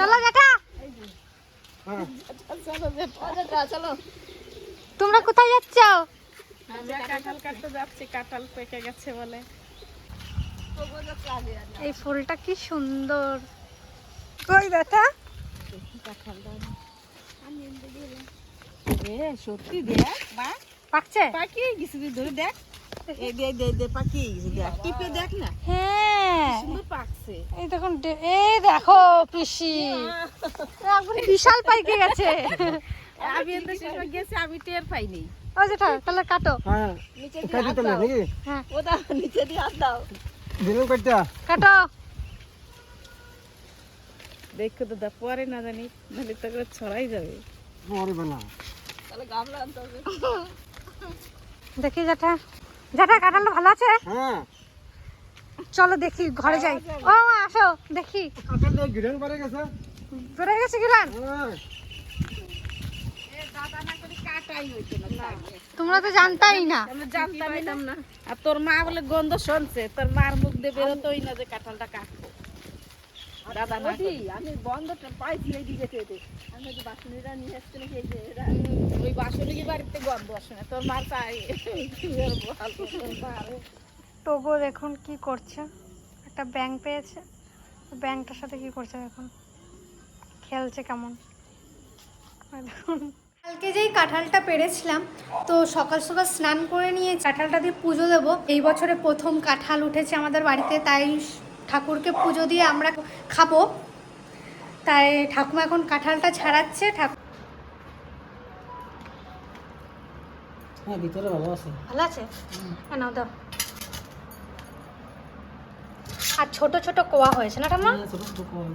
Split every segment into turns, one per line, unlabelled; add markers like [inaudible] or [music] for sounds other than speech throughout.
চলো
হ্যাঁ।
তোমরা কোথায় যাচ্ছ? এই ফুলটা কি সুন্দর। কই
সত্যি দেখ বা।
পাকছে?
পাকিয়ে গেছে ধরে দেখ। এই দে দে দে পাকিয়ে গেছে দেখ টিপে দেখ না।
হ্যাঁ। এই দেখুন এই দেখো পিসি। বিশাল পাইকে গেছে।
আমি এত সময় গেছি আমি টের পাইনি।
তাহলে কাটো।
হ্যাঁ
নিচে
দিতে না নাকি?
হ্যাঁ।
ও দাও নিচে দিয়ে হাত দাও।
কাটো।
দেখো দাদা পরে না জানি নাহলে তো করে ছড়াই যাবে।
মরবে না
তাহলে গামলা আনতে হবে।
দেখি জেঠা। জ্যাঠা কাঁঠালটা ভালো আছে?
হ্যাঁ।
চলো দেখি ঘরে যাই। ও আসো দেখি।
গিরেন
বেড়ে গেছে গেলেন?
না করে কাটাই হইতো
তোমরা তো জানতাই না।
জানতামই না। আর তোর মা বলে গন্ধ শুনছে তোর মার মুখ দিয়ে বেরোতোই না যে কাঁঠালটা কাটবো। দাদা না করে।
আমি বন্ধটা পাইছি এই দিকে থেকে। আমি তো বাসনীরা নিয়ে আসতে নাকি এই যে এরা।
ওই বাসুলি বাড়িতে গন্ধ আসে না তোর মার চাই [laughs]
তবুও দেখুন কি করছে। একটা ব্যাংক পেয়েছে। ব্যাংকটার সাথে কি করছে এখন খেলছে কেমন। দেখুন। কালকে যেই কাঁঠালটা পেরেছিলাম তো সকাল সকাল স্নান করে নিয়ে কাঁঠালটা দিয়ে পুজো দেব। এই বছরে প্রথম কাঁঠাল উঠেছে আমাদের বাড়িতে তাই ঠাকুরকে পুজো দিয়ে আমরা খাব। তাই ঠাকুমা এখন কাঁঠালটা ছাড়াচ্ছে ঠাকুর
হ্যাঁ ভিতরে ভালো আছে।
ভালো আছে? হ্যাঁ নাও দাও। আর ছোট ছোট কোয়া হয়েছে না ঠাম্মা?
ছোট ছোট কল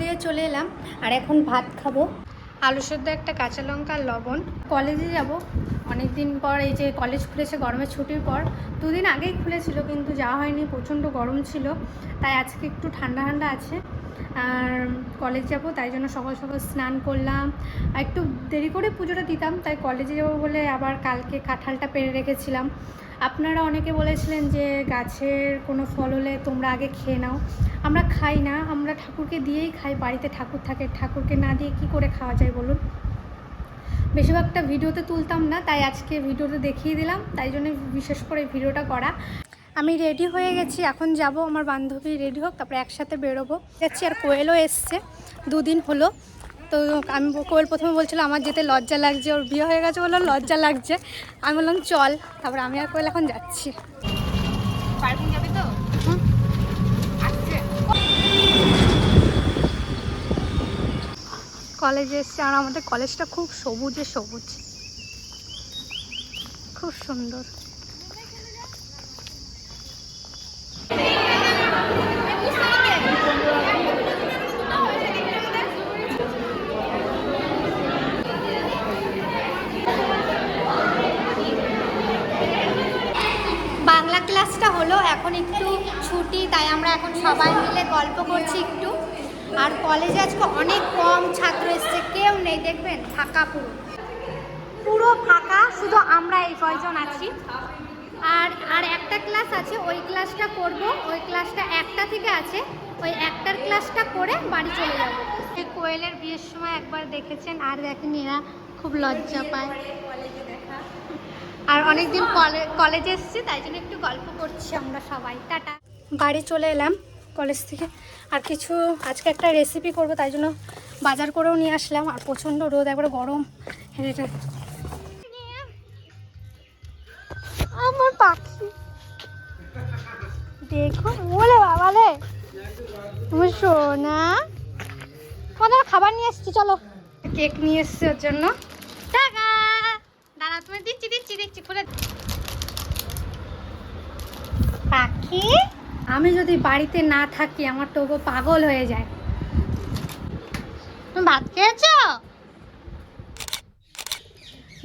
দিয়ে চলে এলাম, আর এখন ভাত খাব। আলু সেদ্ধ, একটা কাঁচা লঙ্কা লবণ। কলেজে যাব। অনেক দিন পর এই যে কলেজ খুলেছে, গরমের ছুটির পর। দুদিন আগেই খুলেছিল, কিন্তু যাওয়া হয়নি, প্রচণ্ড গরম ছিল। তাই আজকে একটু ঠান্ডা ঠান্ডা আছে। আর কলেজ যাব, তাই জন্য সকাল সকাল স্নান করলাম। একটু দেরি করে পুজোটা দিতাম, তাই কলেজে যাব বলে আবার কালকে কাঁঠালটা পেরে রেখেছিলাম। আপনারা অনেকে বলেছিলেন যে গাছের কোনো ফল হলে তোমরা আগে খেয়ে নাও। আমরা খাই না, আমরা ঠাকুরকে দিয়েই খাই, বাড়িতে ঠাকুর থাকে। ঠাকুরকে না দিয়ে কি করে খাওয়া যায় বলুন? বেশিরভাগটা ভিডিওতে তুলতাম না, তাই আজকে ভিডিওতে দেখিয়ে দিলাম। তাই জন্য বিশেষ করে ভিডিওটা করা। আমি রেডি হয়ে গেছি, এখন যাব, আমার বান্ধবী রেডি হোক, তারপরে একসাথে বেরোবো। যাচ্ছি আর কোয়েলও এসছে, দুদিন হলো। তো আমি কোয়েল প্রথমে বলছিল আমার যেতে লজ্জা লাগছে ওর বিয়ে হয়ে গেছে বলল লজ্জা লাগছে। আমি বললাম চল। তারপরে আমি আর কোয়েল এখন যাচ্ছি।
পার্কিং যাবে তো?
কলেজে এসছে আর আমাদের কলেজটা খুব সবুজে সবুজ। খুব সুন্দর বাংলা ক্লাসটা হলো এখন একটু ছুটি তাই আমরা এখন সবাই মিলে গল্প করছি একটু। আর কলেজে আজকে অনেক কম ছাত্র এসছে, কেউ নেই, দেখবেন, ফাঁকা পুরো। পুরো ফাঁকা, শুধু আমরা এই কয়জন আছি। আর আর একটা ক্লাস আছে, ওই ক্লাসটা করব, ওই ক্লাসটা একটা থেকে আছে, ওই একটার ক্লাসটা করে বাড়ি চলে যাব। কোয়েলের বিয়ের সময় একবার দেখেছেন, আর দেখেন এরা, খুব লজ্জা পায়। আর অনেকদিন কলে- কলেজে এসেছি, তাই জন্য একটু গল্প করছি আমরা সবাই। টাটা। বাড়ি চলে এলাম। কলেজ থেকে। আর কিছু, আজকে একটা রেসিপি করব, তাই জন্য বাজার করেও নিয়ে আসলাম। আর প্রচণ্ড রোদ, একবারে গরম। এটা আমার পাখি। দেখো, বলে বাবালে তুমি সোনা। তোমাদের খাবার নিয়ে এসছি, চলো। কেক নিয়ে এসছি ওর জন্য। টাকা! দাঁড়া তুমি দিচ্ছি দিচ্ছি দিচ্ছি, খুলে পাখি? আমি যদি বাড়িতে না থাকি আমার টোগো পাগল হয়ে যায়। তুমি ভাত খেয়েছো?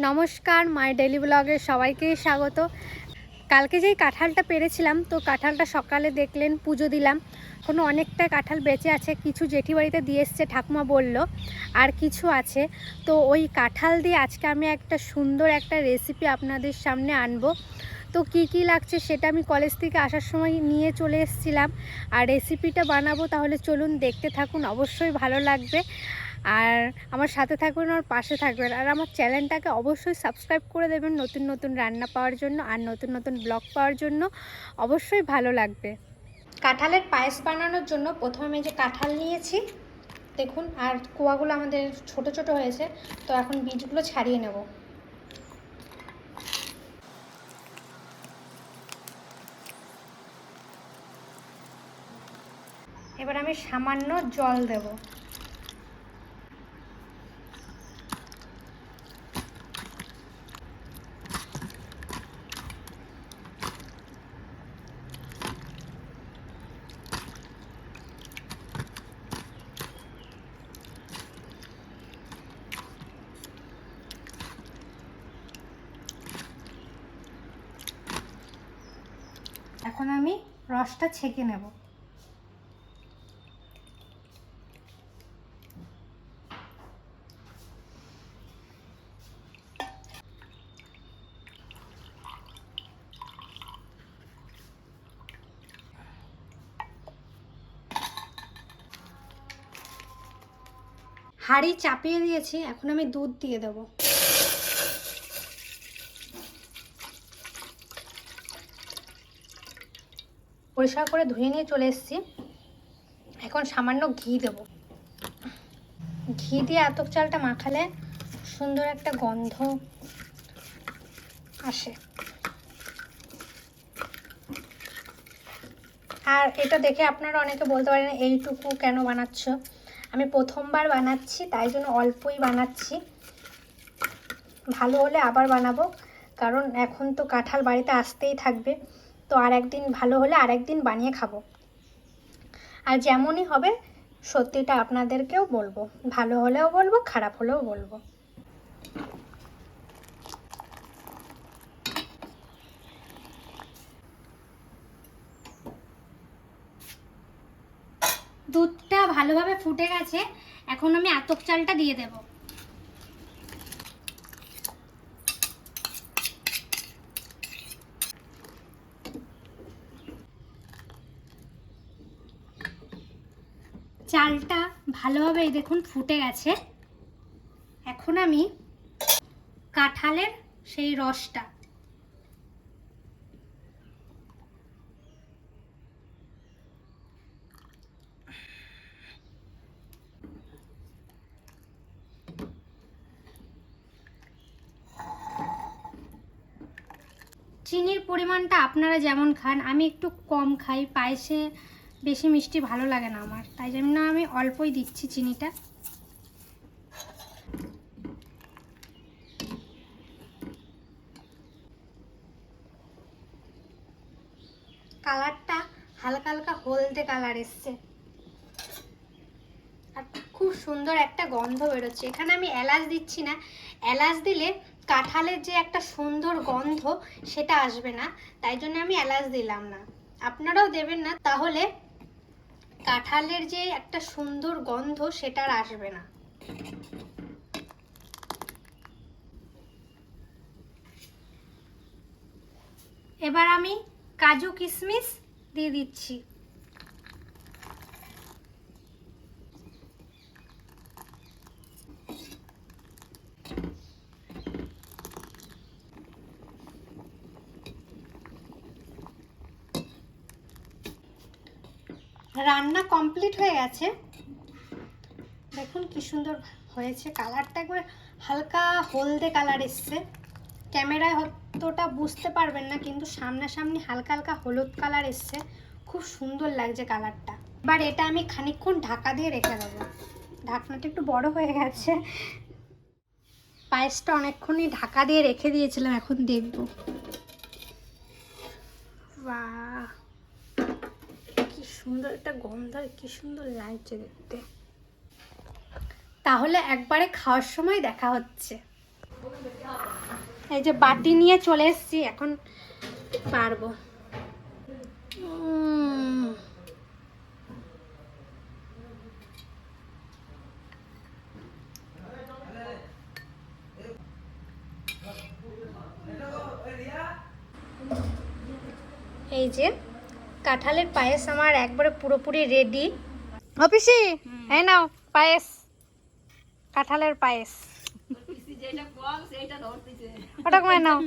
নমস্কার মাই ডেলি ব্লগে সবাইকে স্বাগত। কালকে যেই কাঁঠালটা পেরেছিলাম তো কাঁঠালটা সকালে দেখলেন পুজো দিলাম। কোনো অনেকটা কাঁঠাল বেঁচে আছে কিছু জেঠি বাড়িতে দিয়ে এসছে ঠাকুমা বলল আর কিছু আছে। তো ওই কাঁঠাল দিয়ে আজকে আমি একটা সুন্দর একটা রেসিপি আপনাদের সামনে আনব। তো কি কি লাগছে সেটা আমি কলেজ থেকে আসার সময় নিয়ে চলে এসেছিলাম। আর রেসিপিটা বানাবো তাহলে চলুন দেখতে থাকুন, অবশ্যই ভালো লাগবে। আর আমার সাথে থাকবেন আমার পাশে থাকবেন। আর আমার চ্যানেলটাকে অবশ্যই সাবস্ক্রাইব করে দেবেন নতুন নতুন রান্না পাওয়ার জন্য আর নতুন নতুন ব্লগ পাওয়ার জন্য। অবশ্যই ভালো লাগবে। কাঁঠালের পায়েস বানানোর জন্য প্রথমে যে কাঁঠাল নিয়েছি। দেখুন, আর কোয়াগুলো আমাদের ছোট ছোট হয়েছে। তো এখন বীজগুলো ছাড়িয়ে নেব। এবার আমি সামান্য জল দেব। এখন আমি রসটা ছেঁকে নেব। হাঁড়ি চাপিয়ে দিয়েছি, এখন আমি দুধ দিয়ে দেবো। পরিষ্কার করে ধুয়ে নিয়ে চলে এসেছি। এখন সামান্য ঘি দেব। ঘি দিয়ে আতপ চালটা মাখালে সুন্দর একটা গন্ধ আসে। আর এটা দেখে আপনারা অনেকে বলতে পারেন, এইটুকু কেন বানাচ্ছ? আমি প্রথমবার বানাচ্ছি, তাই জন্য অল্পই বানাচ্ছি। ভালো হলে আবার বানাবো, কারণ এখন তো কাঁঠাল বাড়িতে আসতেই থাকবে। তো আর একদিন ভালো হলে আর একদিন বানিয়ে খাব। আর যেমনই হবে, সত্যিটা আপনাদেরকেও বলব। ভালো হলেও বলব, খারাপ হলেও বলব। ভালোভাবে ফুটে গেছে, এখন আমি আতক চালটা দিয়ে দেব। চালটা ভালোভাবে দেখুন ফুটে গেছে। এখন আমি কাঁঠালের সেই রসটা চিনির পরিমাণটা আপনারা যেমন খান, আমি একটু কম খাই, পায়েসে বেশি মিষ্টি ভালো লাগে না আমার। তাই জন্য আমি অল্পই দিচ্ছি চিনিটা। কালারটা হালকা হালকা হলদে কালার এসছে। আর খুব সুন্দর একটা গন্ধ বেরোচ্ছে। এখানে আমি এলাচ দিচ্ছি না। এলাচ দিলে কাঁঠালের যে একটা সুন্দর গন্ধ, সেটা আসবে না। তাই জন্য আমি এলাচ দিলাম না। আপনারাও দেবেন না, তাহলে কাঁঠালের যে একটা সুন্দর গন্ধ, সেটা আর আসবে না। এবার আমি কাজু কিশমিশ দিয়ে দিচ্ছি। রান্না কমপ্লিট হয়ে গেছে। দেখুন কি সুন্দর হয়েছে কালারটা একবার হালকা হলদে কালার এসছে। ক্যামেরায় অতটা বুঝতে পারবেন না, কিন্তু সামনাসামনি হালকা হালকা হলুদ কালার এসছে। খুব সুন্দর লাগছে কালারটা। এবার এটা আমি খানিকক্ষণ ঢাকা দিয়ে রেখে দেবো। ঢাকনাটা একটু বড় হয়ে গেছে। পায়েসটা অনেকক্ষণই ঢাকা দিয়ে রেখে দিয়েছিলাম, এখন দেখব। কি সুন্দর, একটা গন্ধ আর কি সুন্দর লাগছে দেখতে। তাহলে একবারে খাওয়ার সময় দেখা হচ্ছে। এই যে বাটি নিয়ে চলে এসেছি, এখন পারব। এই যে কাঁঠালের পায়েস আমার একবারে পুরোপুরি রেডি অফিসি এই নাও পায়েস। কাঁঠালের পায়েস। ওটা কমায় নাও।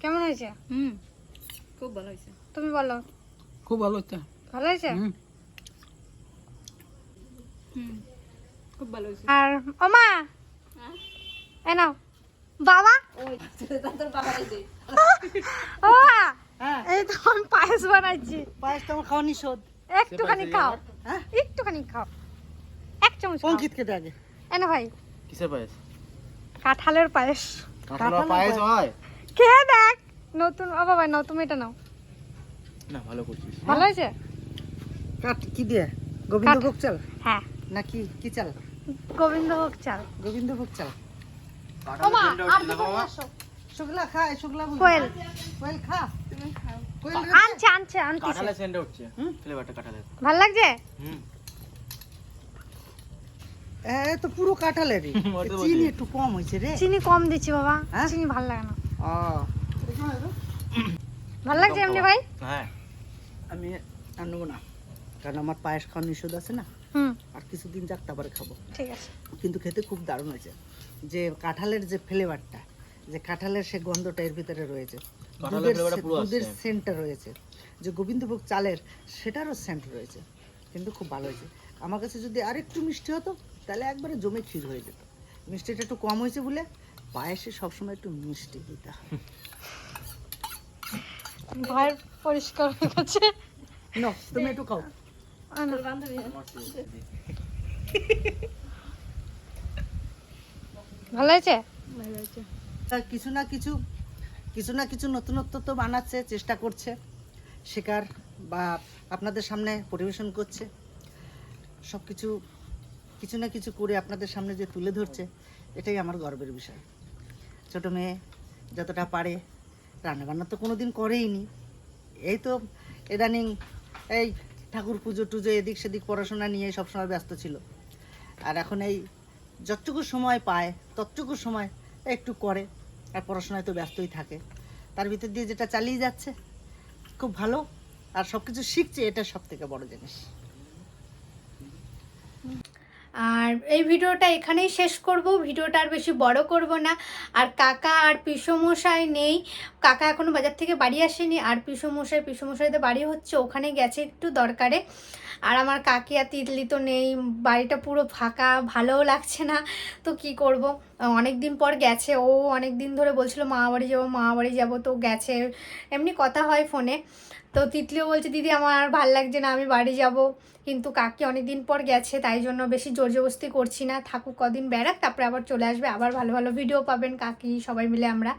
কেমন হয়েছে?
হুম খুব ভালো হয়েছে।
তুমি বলো।
খুব ভালো হচ্ছে
ভালো হয়েছে?
হুম খুব ভালো হয়েছে।
আর ওমা!
হ্যাঁ?
এই নাও। বাবা?
ওই তোর বাবা এই দে
ও [laughs]
হ্যাঁ।
এই তো আমি পায়েস বানাইছি।
পায়েস তোমার খাওয়া নিষদ
একটুখানি খাও।
হ্যাঁ?
একটুখানি খাও। এক চামচ।
অঙ্কিতকে আগে।
এনে ভাই
কিসের পায়েস?
কাঁঠালের পায়েস।
কাঁঠালের পায়েস হয়?
খেয়ে দেখ নতুন ও বাবা নাও তুমি এটা নাও।
না ভালো করছিস।
ভালো হয়েছে?
কাট কি দিয়ে? গোবিন্দভোগ চাল?
হ্যাঁ।
নাকি কি চাল?
গোবিন্দভোগ চাল।
গোবিন্দভোগ চাল
ওমা আর দুটো নিয়ে আসো।
শুকলা খায় শুকলা
কোয়েল।
কোয়েল খা। কোয়েল
আনছে আনছে
কাঁঠালের সেন্টে উঠছে। ফ্লেভারটা কাঁঠালের।
ভালো লাগছে?
হুম।
এ তো পুরো কাঁঠালেরই। [laughs] চিনি একটু কম হয়েছে রে।
চিনি কম দিচ্ছি বাবা।
হ্যাঁ?
চিনি ভালো লাগে না।
ও।
ভালো লাগছে এমনি ভাই?
হ্যাঁ।
আমি আর নেব না। কারণ আমার পায়েস খাওয়ার নিষেধ আছে না?
হুম।
আর কিছুদিন যাক তারপরে খাব।
ঠিক আছে।
কিন্তু খেতে খুব দারুণ হয়েছে। যে কাঁঠালের যে ফ্লেভারটা যে কাঁঠালের সে গন্ধটা এর ভিতরে রয়েছে।
কাঁঠালের
দুধের সেন্টটা রয়েছে। যে গোবিন্দভোগ চালের সেটারও সেন্ট রয়েছে। কিন্তু খুব ভালো হয়েছে। আমার কাছে যদি আরেকটু মিষ্টি হতো তাহলে একবারে জমে ক্ষীর হয়ে যেত। মিষ্টিটা একটু কম হয়েছে বলে পায়েসে সবসময় একটু মিষ্টি দিতে হয়।
ভয়ের পরিষ্কার হয়ে গেছে।
ন তুমি একটু খাও।
বান্ধবী। [laughs]
ভালো হয়েছে?
ভালো হয়েছে।
তা কিছু না কিছু কিছু না কিছু নতুনত্ব তো বানাচ্ছে চেষ্টা করছে। শেখার বা আপনাদের সামনে পরিবেশন করছে। সব কিছু কিছু না কিছু করে আপনাদের সামনে যে তুলে ধরছে এটাই আমার গর্বের বিষয়। ছোট মেয়ে যতটা পারে রান্নাবান্না তো কোনো দিন করেইনি এই তো ইদানিং এই ঠাকুর পুজো টুজো এদিক সেদিক পড়াশোনা নিয়ে সবসময় ব্যস্ত ছিল। আর এখন এই যতটুকু সময় পায়, ততটুকু সময় একটু করে, আর পড়াশোনায় তো ব্যস্তই থাকে। তার ভিতর দিয়ে যেটা চালিয়ে যাচ্ছে, খুব ভালো, আর সব কিছু শিখছে, এটা সব থেকে বড় জিনিস।
আর এই ভিডিওটা এখানেই শেষ করব। ভিডিওটা আর বেশি বড় করব না। আর কাকা আর পিসমশাই নেই। কাকা এখনও বাজার থেকে বাড়ি আসেনি। আর পিসমশাই, পিসমশাইদের বাড়ি হচ্ছে ওখানে গেছে একটু দরকারে। আর আমার কাকি আর তিতলি তো নেই। বাড়িটা পুরো ফাঁকা, ভালোও লাগছে না। তো কি করব? অনেক দিন পর গেছে। ও অনেক দিন ধরে বলছিল, মা বাড়ি যাব, মা বাড়ি যাব। তো গেছে। এমনি কথা হয় ফোনে। তো তিতলিও বলছে, দিদি, আমার আর ভালো লাগছে না, আমি বাড়ি যাব। কিন্তু কাকি অনেক দিন পর গেছে, তাই জন্য বেশি জোর জবস্তি করছি না। থাকুক কদিন বেড়াক, তারপরে আবার চলে আসবে। আবার ভালো ভালো ভিডিও পাবেন কাকি, সবাই মিলে আমরা।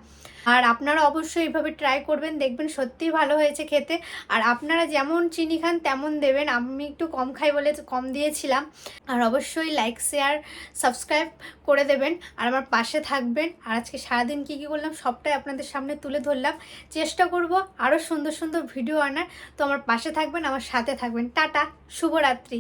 আর আপনারা অবশ্যই এইভাবে ট্রাই করবেন, দেখবেন সত্যিই ভালো হয়েছে খেতে। আর আপনারা যেমন চিনি খান, তেমন দেবেন। আমি একটু কম খাই বলে কম দিয়েছিলাম। আর অবশ্যই লাইক শেয়ার সাবস্ক্রাইব করে দেবেন। আর আমার পাশে থাকবেন। আর আজকে সারাদিন কী কী করলাম, সবটাই আপনাদের সামনে তুলে ধরলাম। চেষ্টা করব আরও সুন্দর সুন্দর ভিডিও আনার। তো আমার পাশে থাকবেন, আমার সাথে থাকবেন। টাটা শুভরাত্রি